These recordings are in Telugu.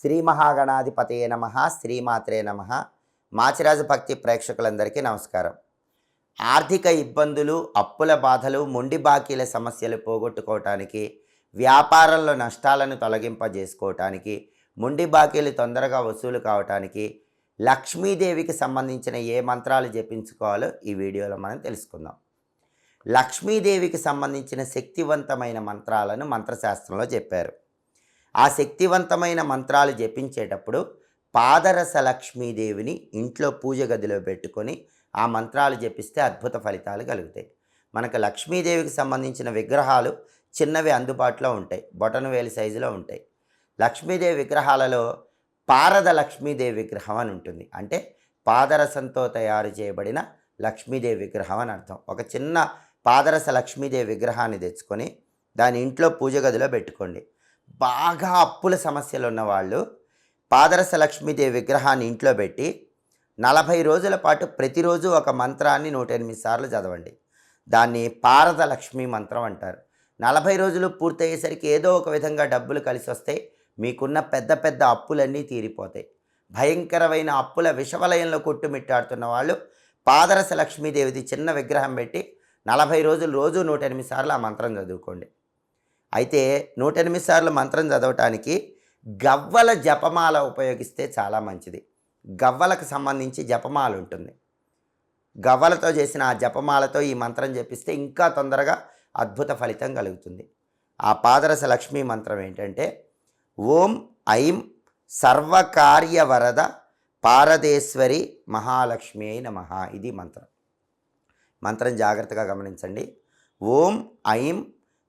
శ్రీ మహాగణాధిపతయే నమ శ్రీమాత్రే నమ. మాచిరాజు భక్తి ప్రేక్షకులందరికీ నమస్కారం. ఆర్థిక ఇబ్బందులు అప్పుల బాధలు మొండి బాకీల సమస్యలు పోగొట్టుకోవటానికి వ్యాపారంలో నష్టాలను తొలగింపజేసుకోవటానికి మొండి బాకీలు తొందరగా వసూలు కావటానికి లక్ష్మీదేవికి సంబంధించిన ఏ మంత్రాలు జపించుకోవాలో ఈ వీడియోలో మనం తెలుసుకుందాం. లక్ష్మీదేవికి సంబంధించిన శక్తివంతమైన మంత్రాలను మంత్రశాస్త్రంలో చెప్పారు. ఆ శక్తివంతమైన మంత్రాలు జపించేటప్పుడు పాదరస లక్ష్మీదేవిని ఇంట్లో పూజ గదిలో పెట్టుకొని ఆ మంత్రాలు జపిస్తే అద్భుత ఫలితాలు కలుగుతాయి. మనకు లక్ష్మీదేవికి సంబంధించిన విగ్రహాలు చిన్నవి అందుబాటులో ఉంటాయి. బొటన వేలి సైజులో ఉంటాయి. లక్ష్మీదేవి విగ్రహాలలో పారద లక్ష్మీదేవి విగ్రహం అని ఉంటుంది. అంటే పాదరసంతో తయారు చేయబడిన లక్ష్మీదేవి విగ్రహం అని అర్థం. ఒక చిన్న పాదరస లక్ష్మీదేవి విగ్రహాన్ని తెచ్చుకొని దాని ఇంట్లో పూజ గదిలో పెట్టుకోండి. బాగా అప్పుల సమస్యలు ఉన్నవాళ్ళు పాదరస లక్ష్మీదేవి విగ్రహాన్ని ఇంట్లో పెట్టి నలభై రోజుల పాటు ప్రతిరోజు ఒక మంత్రాన్ని నూట ఎనిమిది సార్లు చదవండి. దాన్ని పారద లక్ష్మీ మంత్రం అంటారు. నలభై రోజులు పూర్తయ్యేసరికి ఏదో ఒక విధంగా డబ్బులు కలిసి వస్తాయి మీకున్న పెద్ద పెద్ద అప్పులన్నీ తీరిపోతాయి. భయంకరమైన అప్పుల విషవలయంలో కొట్టుమిట్టాడుతున్న వాళ్ళు పాదరస లక్ష్మీదేవిది చిన్న విగ్రహం పెట్టి నలభై రోజులు రోజు నూట ఎనిమిది సార్లు ఆ మంత్రం చదువుకోండి. అయితే నూట ఎనిమిది సార్లు మంత్రం చదవటానికి గవ్వల జపమాల ఉపయోగిస్తే చాలా మంచిది. గవ్వలకు సంబంధించి జపమాల ఉంటుంది. గవ్వలతో చేసిన ఆ జపమాలతో ఈ మంత్రం జపిస్తే ఇంకా తొందరగా అద్భుత ఫలితం కలుగుతుంది. ఆ పాదరస లక్ష్మీ మంత్రం ఏంటంటే ఓం ఐం సర్వకార్యవరద పారదేశ్వరి మహాలక్ష్మి అయిన మహా ఇది మంత్రం. మంత్రం జాగ్రత్తగా గమనించండి. ఓం ఐం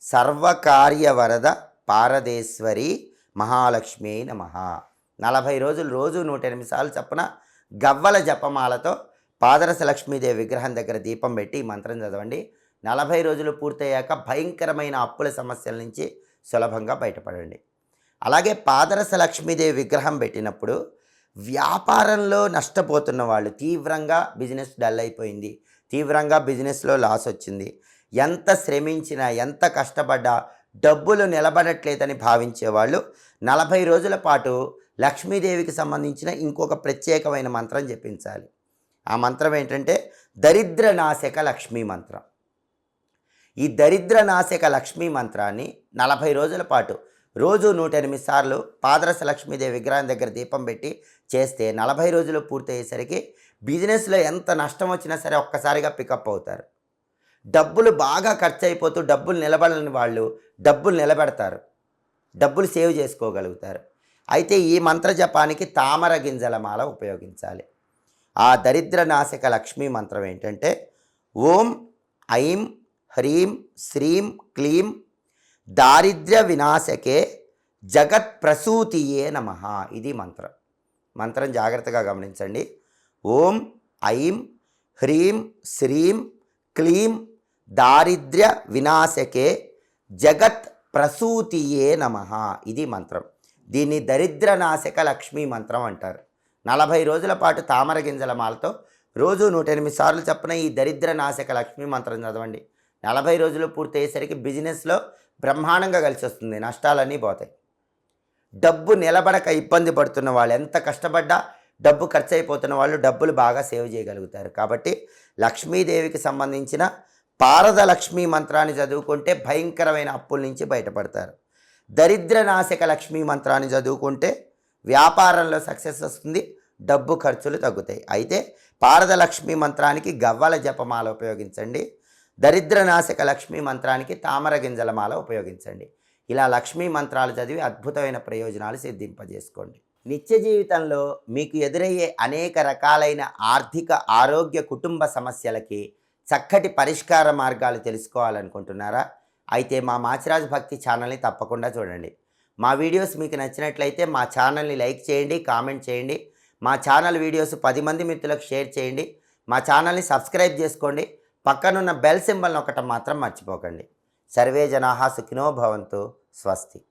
సర్వకార్యవరద పారదేశ్వరి మహాలక్ష్మి అయిన మహా నలభై రోజులు రోజు నూట ఎనిమిది సార్లు చప్పున గవ్వల జపమాలతో పాదరస లక్ష్మీదేవి విగ్రహం దగ్గర దీపం పెట్టి ఈ మంత్రం చదవండి. నలభై రోజులు పూర్తయ్యాక భయంకరమైన అప్పుల సమస్యల నుంచి సులభంగా బయటపడండి. అలాగే పాదరస లక్ష్మీదేవి విగ్రహం పెట్టినప్పుడు వ్యాపారంలో నష్టపోతున్న వాళ్ళు తీవ్రంగా బిజినెస్ డల్ అయిపోయింది. తీవ్రంగా బిజినెస్లో లాస్ వచ్చింది. ఎంత శ్రమించినా ఎంత కష్టపడ్డా డబ్బులు నిలబడట్లేదని భావించే వాళ్ళు నలభై రోజుల పాటు లక్ష్మీదేవికి సంబంధించిన ఇంకొక ప్రత్యేకమైన మంత్రం చెప్పించాలి ఆ మంత్రం ఏంటంటే దరిద్ర నాశక లక్ష్మీ మంత్రం. ఈ దరిద్ర నాశక లక్ష్మీ మంత్రాన్ని నలభై రోజుల పాటు రోజు నూట ఎనిమిది సార్లు పాదరస లక్ష్మీదేవి విగ్రహం దగ్గర దీపం పెట్టి చేస్తే నలభై రోజులు పూర్తయ్యేసరికి బిజినెస్లో ఎంత నష్టం వచ్చినా సరే ఒక్కసారిగా పికప్ అవుతారు. డబ్బులు బాగా ఖర్చు అయిపోతూ డబ్బులు నిలబడని వాళ్ళు డబ్బులు నిలబెడతారు. డబ్బులు సేవ్ చేసుకోగలుగుతారు. అయితే ఈ మంత్ర జపానికి తామర గింజల మాల ఉపయోగించాలి. ఆ దరిద్ర నాశక లక్ష్మీ మంత్రం ఏంటంటే ఓం ఐం హ్రీం శ్రీం క్లీం దారిద్ర్య వినాశకే జగత్ ప్రసూతియే నమ ఇది మంత్రం. మంత్రం జాగ్రత్తగా గమనించండి. ఓం ఐం హ్రీం శ్రీం క్లీం దారిద్ర్య వినాశకే జగత్ ప్రసూతియే నమ. ఇది మంత్రం. దీన్ని దరిద్ర నాశక లక్ష్మీ మంత్రం అంటారు. నలభై రోజుల పాటు తామర గింజల మాలతో రోజు నూట ఎనిమిది సార్లు చెప్పిన ఈ దరిద్ర నాశక లక్ష్మీ మంత్రం చదవండి. నలభై రోజులు పూర్తయ్యేసరికి బిజినెస్లో బ్రహ్మాండంగా కలిసి వస్తుంది. నష్టాలన్నీ పోతాయి. డబ్బు నిలబడక ఇబ్బంది పడుతున్న వాళ్ళు ఎంత కష్టపడ్డా డబ్బు ఖర్చు అయిపోతున్న వాళ్ళు డబ్బులు బాగా సేవ్ చేయగలుగుతారు. కాబట్టి లక్ష్మీదేవికి సంబంధించిన పారద లక్ష్మీ మంత్రాన్ని చదువుకుంటే భయంకరమైన అప్పుల నుంచి బయటపడతారు. దరిద్ర నాశక లక్ష్మీ మంత్రాన్ని చదువుకుంటే వ్యాపారంలో సక్సెస్ వస్తుంది డబ్బు ఖర్చులు తగ్గుతాయి. అయితే పారద లక్ష్మీ మంత్రానికి గవ్వల జపమాల ఉపయోగించండి దరిద్ర నాశక లక్ష్మీ మంత్రానికి తామర గింజల మాల ఉపయోగించండి. ఇలా లక్ష్మీ మంత్రాలు చదివి అద్భుతమైన ప్రయోజనాలు సిద్ధింపజేసుకోండి. నిత్య జీవితంలో మీకు ఎదురయ్యే అనేక రకాలైన ఆర్థిక ఆరోగ్య కుటుంబ సమస్యలకి చక్కటి పరిష్కార మార్గాలు తెలుసుకోవాలనుకుంటున్నారా? అయితే మా మాచిరాజు భక్తి ఛానల్ని తప్పకుండా చూడండి. మా వీడియోస్ మీకు నచ్చినట్లయితే మా ఛానల్ని లైక్ చేయండి కామెంట్ చేయండి. మా ఛానల్ వీడియోస్ పది మంది మిత్రులకు షేర్ చేయండి. మా ఛానల్ని సబ్స్క్రైబ్ చేసుకోండి. పక్కనున్న బెల్ సింబల్ ఒకటం మాత్రం మర్చిపోకండి. సర్వే జనాహా సుఖినో భవంతు. స్వస్తి.